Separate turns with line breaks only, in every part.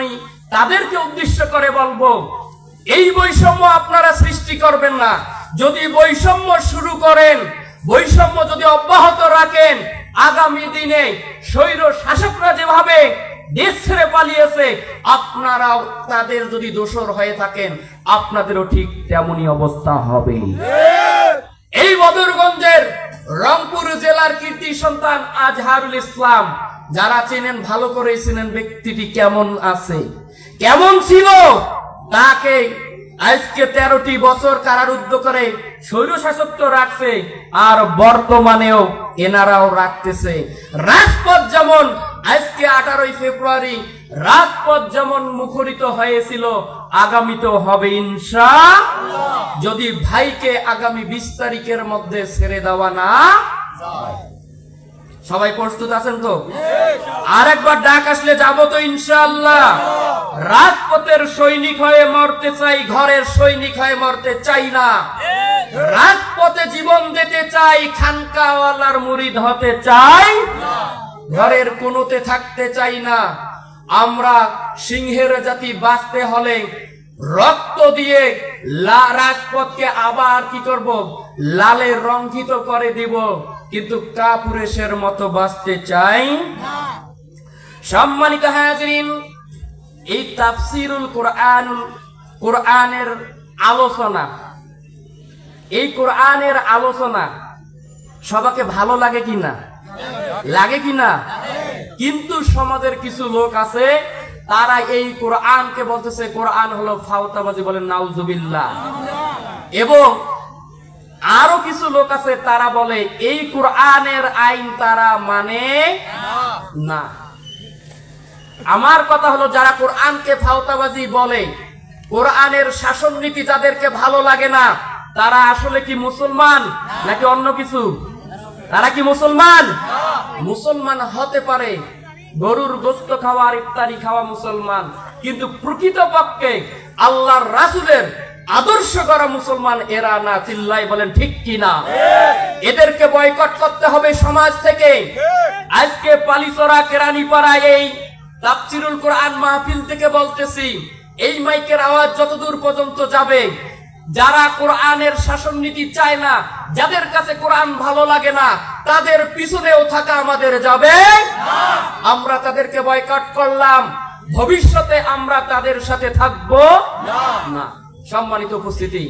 আমি তাদেরকে উদ্দেশ্য করে বলব, এই বৈষম্য আপনারা সৃষ্টি করবেন না। যদি বৈষম্য শুরু করেন, বৈষম্য যদি অব্যাহত রাখেন, আগামী দিনে স্বৈর শাসকরা যেভাবে দেশ ছেড়ে পালিয়েছে, আপনারাও তাদের যদি দোষর হয়ে থাকেন, আপনাদেরও ঠিক তেমনই অবস্থা হবে। এই বদরগঞ্জের রংপুর জেলার কীর্তি সন্তান আজহারুল ইসলাম যারা চেনেন, ভালো করে চেনেন ব্যক্তিটি কেমন আছে? কেমন ছিল? তাকে আজকে তেরোটি বছর কারারুদ্ধ করে স্বৈর শাসক রাখছে, আর বর্তমানেও এনারাও রাখতেছে। রাজপথ যেমন আজকে আঠারোই ফেব্রুয়ারি রাজপথ যেমন মুখরিত হয়েছিল, আগামীতেও হবে ইনশা যদি ভাইকে আগামী বিশ তারিখের মধ্যে ছেড়ে দেওয়া না। সবাই প্রস্তুত আছেন তো? আর একবার ডাক আসলে যাব তো ইনশাআল্লাহ। রাজপথের সৈনিক হয়ে মরতে চাই, ঘরের সৈনিক হয়ে মরতে চাই না। রাজপথে জীবন দিতে চাই, খানকাওয়ালার মুরিদ হতে চাই, ঘরের কোনোতে থাকতে চাই না। আমরা সিংহের জাতি বাঁচতে হলে রক্ত দিয়ে রাজপথকে আবার কি করব? লালে রঙ্কিত করে দিব। কিন্তু কাপুরেশের মতো বাঁচতে চাই। সম্মানিত হাজরিন, এই তাফসিরুল কোরআন কোরআনের আলোচনা, এই কোরআনের আলোচনা সবাকে ভালো লাগে কি না? লাগে কি না? কিন্তু সমাজের কিছু লোক আছে, তারা এই কোরআনকে বলতেছে, কোরআন হলো ফাউতাবাজি বলেন নাউজুবিল্লাহ। এবং আরও কিছু লোক আছে, তারা বলে, এই কোরআনের আইন তারা মানে না। আমার কথা হলো, যারা কোরআনকে ফাওতাবাজি বলে, কোরআনের শাসন নীতি যাদেরকে ভালো লাগে না, তারা আসলে কি মুসলমান নাকি অন্য কিছু? তারা কি মুসলমান? মুসলমান হতে পারে, গরুর গোস্ত খাওয়া ইফতারি খাওয়া মুসলমান, কিন্তু প্রকৃত পক্ষে আল্লাহর রাসুলের আদর্শ করা মুসলমান এরা না চিল্লাই বলেন, ঠিক কিনা? এদেরকে বয়কট করতে হবে সমাজ থেকে। আজকে পালিচরা কেরানিপাড়া এই তাফসিরুল কোরআন মাহফিল থেকে বলতেছি, এই মাইকের আওয়াজ যতদূর পর্যন্ত যাবে, যারা কোরআনের শাসন নীতি চায় না, যাদের কাছে কোরআন ভালো লাগে না, তাদের পিছনেও থাকা আমাদের যাবে। আমরা তাদেরকে বয়কট করলাম, ভবিষ্যতে আমরা তাদের সাথে থাকব না। সম্মানিত উপস্থিতি।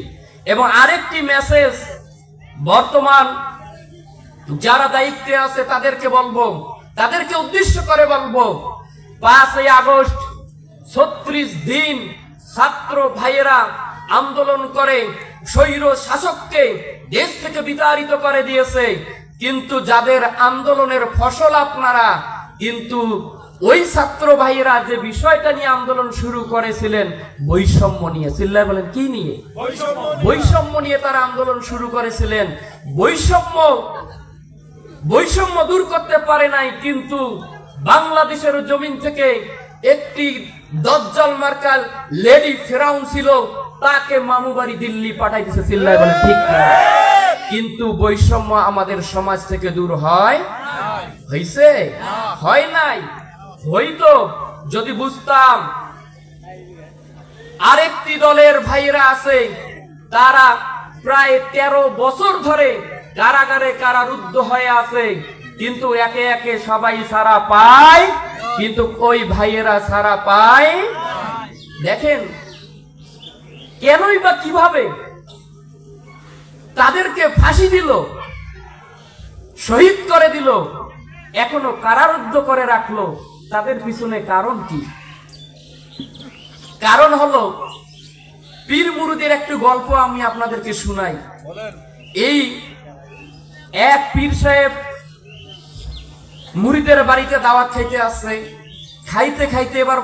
এবং আরেকটি মেসেজ বর্তমান যারা দায়িত্বে আছে তাদেরকে বলব, তাদেরকে উদ্দেশ্য করে বলব, পাঁচই আগস্ট ছত্রিশ দিন ছাত্র ভাইয়েরা আন্দোলন করে, স্বৈর শাসককে দেশ থেকে বিতাড়িত করে দিয়েছে। কিন্তু যাদের আন্দোলনের ফসল আপনারা, কিন্তু ওই ছাত্র ভাইয়েরা যে বিষয়টা নিয়ে আন্দোলন শুরু করেছিলেন বৈষম্য নিয়ে। চিল্লায় বলেন কি নিয়ে? বৈষম্য নিয়ে। তারা আন্দোলন শুরু করেছিলেন। বৈষম্য বৈষম্য দূর করতে পারে নাই কিন্তু বাংলাদেশের জমিন থেকে একটি দজ্জাল মার্কাল লেডি ফেরাউন ছিল তাকে মামু বাড়ি দিল্লি পাঠাই দিছে। চিল্লায় বলে ঠিক না। কিন্তু বৈষম্য আমাদের সমাজ থেকে দূর হয়? হইছে? হয় নাই। হইতো যদি বুঝতাম। আরেকটি দলের ভাইয়েরা আছে, তারা প্রায় তেরো বছর ধরে কারাগারে কারারুদ্ধ হয়ে আছে। কিন্তু একে একে সবাই সারা পায়, কিন্তু ওই ভাইয়েরা সারা পায়। দেখেন, কেনই বা কীভাবে তাদেরকে ফাঁসি দিল, শহীদ করে দিল, এখনও কারারুদ্ধ করে রাখল। তাদের পিছনে কারণ কি? কারণ হলো পীর মুরুদের একটু গল্প আমি আপনাদেরকে শুনাই। এই এক পীর সাহেব মুড়িদের বাড়িতে দাওয়াত খাইতে আসছে। খাইতে খাইতে এবার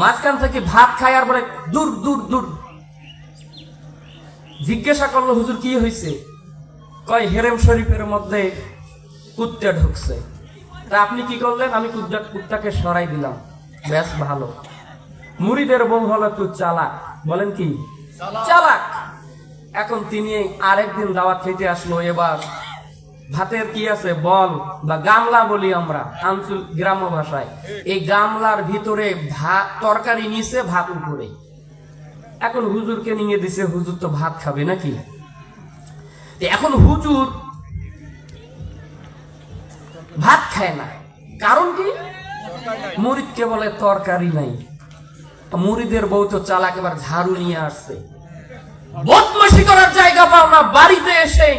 মাঝখান থেকে ভাত খায় আর বলে দূর দূর দূর। জিজ্ঞাসা করল হুজুর কি হয়েছে কয় হেরেম শরীফের মধ্যে কুত্তে ঢুকছে। তা আপনি কি করলেন? আমি কুত্তা কুত্তাকে সরাই দিলাম। বেশ ভালো। মুড়িদের বউ হলো একটু চালাক। বলেন কি? চালাক। এখন তিনি আরেকদিন দাওয়াত খেতে আসলো। এবার ভাতের কি আছে? বল বা গামলা বলি আমরা আঞ্চল গ্রাম্য ভাষায়। এই গামলার ভিতরে ভাত তরকারি নিচে ভাত উপরে। এখন হুজুরকে নিয়ে দিছে হুজুর তো ভাত খাবে নাকি? এখন হুজুর ভাত খায় না। কারণ কি? মুরিদকে বলে তরকারি নাই। মুরিদের বউ তো চালাক এবার ঝাড়ু নিয়ে আসছে। বদমাসি করার জায়গা পাও না, বাড়িতে এসে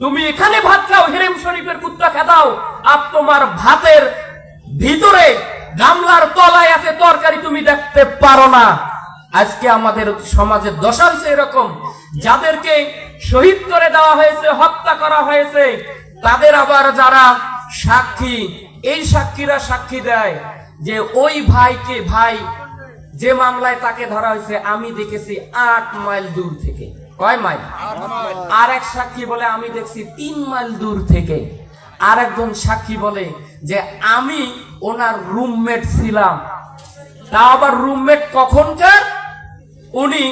তুমি এখানে ভাত খাও, হেরেম শরীফের কুত্তা খেদাও, আর তোমার ভাতের ভিতরে গামলার তলায় আছে তরকারি তুমি দেখতে পারো না। আজকে আমাদের সমাজের দশা হয়েছে এরকম। যাদেরকে শহীদ করে দেওয়া হয়েছে, হত্যা করা হয়েছে, তাদের আবার যারা সাক্ষী। এই সাক্ষীরা সাক্ষী দেয় যে ওই ভাইকে ভাই যে মামলায় তাকে ধরা হয়েছে আমি দেখেছি আট মাইল দূর থেকে। কয় মাইল? আর এক সাক্ষী বলে আমি দেখছি তিন মাইল দূর থেকে। আর একজন সাক্ষী বলে যে আমি ওনার রুমমেট ছিলাম। তা আবার রুমমেট কখনকার? উনি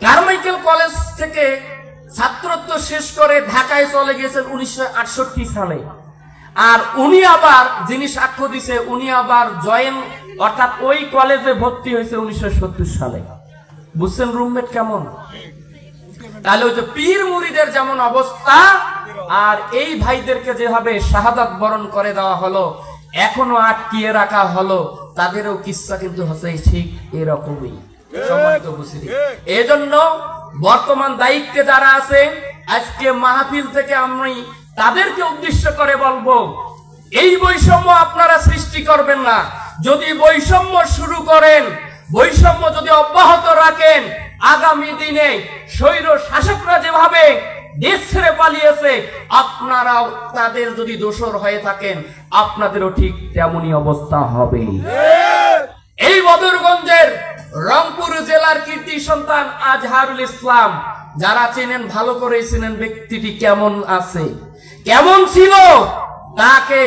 কারমাইকেল কলেজ থেকে ছাত্রত্ব শেষ করে ঢাকায় চলে গেছেন উনিশশো সালে। আর উনি আবার যিনি সাক্ষ্য দিছে উনি আবার জয়েন অর্থাৎ ওই কলেজে ভর্তি হয়েছে উনিশশো সালে। বুঝছেন রুমমেট কেমন? তাহলে ওই যে পীর মুড়িদের যেমন অবস্থা আর এই ভাইদেরকে যেভাবে শাহাদাত বরণ করে দেওয়া হলো এখনও আটকিয়ে রাখা হলো তাদেরও কিচ্ছা কিন্তু হচ্ছে ঠিক এরকমই। সম্মানিত উপস্থিতি। এজন্য বর্তমান দায়িত্বে যারা আছে আজকে মাহফিল থেকে আমি তাদেরকে উদ্দেশ্য করে বলব এই বৈষম্য আপনারা সৃষ্টি করবেন না। যদি বৈষম্য শুরু করেন বৈষম্য যদি অব্যাহত রাখেন আগামী দিনে স্বৈর শাসকরা যেভাবে দেশ ছেড়ে পালিয়েছে আপনারাও তাদের যদি দোষর হয়ে থাকেন আপনাদেরও ঠিক তেমনই অবস্থা হবে। এই বদরগঞ্জের রংপুর জেলার কীর্তি সন্তান আজহারুল ইসলাম। যারা চেনেন, ভালো করে চেনেন ব্যক্তিটি কেমন আছে? কেমন ছিল? তাকে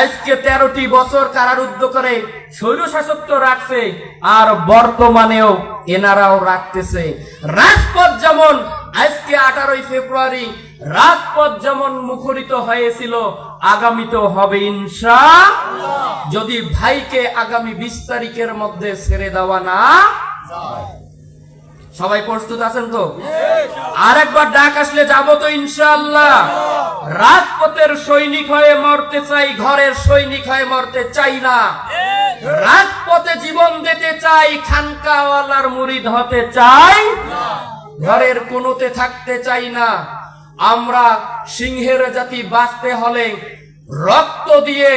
আজকে তেরোটি বছর কারারুদ্ধ করে স্বৈর শাসত্ব রাখছে, আর বর্তমানেও এনারাও রাখতেছে। রাজপথ যেমন আজকে আঠারোই ফেব্রুয়ারি রাজপথ যেমন মুখরিত হয়েছিল, আগামীতেও হবে ইনশা যদি ভাইকে আগামী বিশ তারিখের মধ্যে ছেড়ে দেওয়া না সবাই প্রস্তুত আছেন তো? আরেকবার ডাক আসলে যাব তো ইনশাআল্লাহ। রাজপথের সৈনিক হয়ে মরতে চাই, ঘরের সৈনিক হয়ে মরতে চাই না। রাজপথে জীবন দিতে চাই, খানকাওয়ালার মুরিদ হতে চাই। ঘরের কোনোতে থাকতে চাই না। আমরা সিংহের জাতি বাঁচতে হলে রক্ত দিয়ে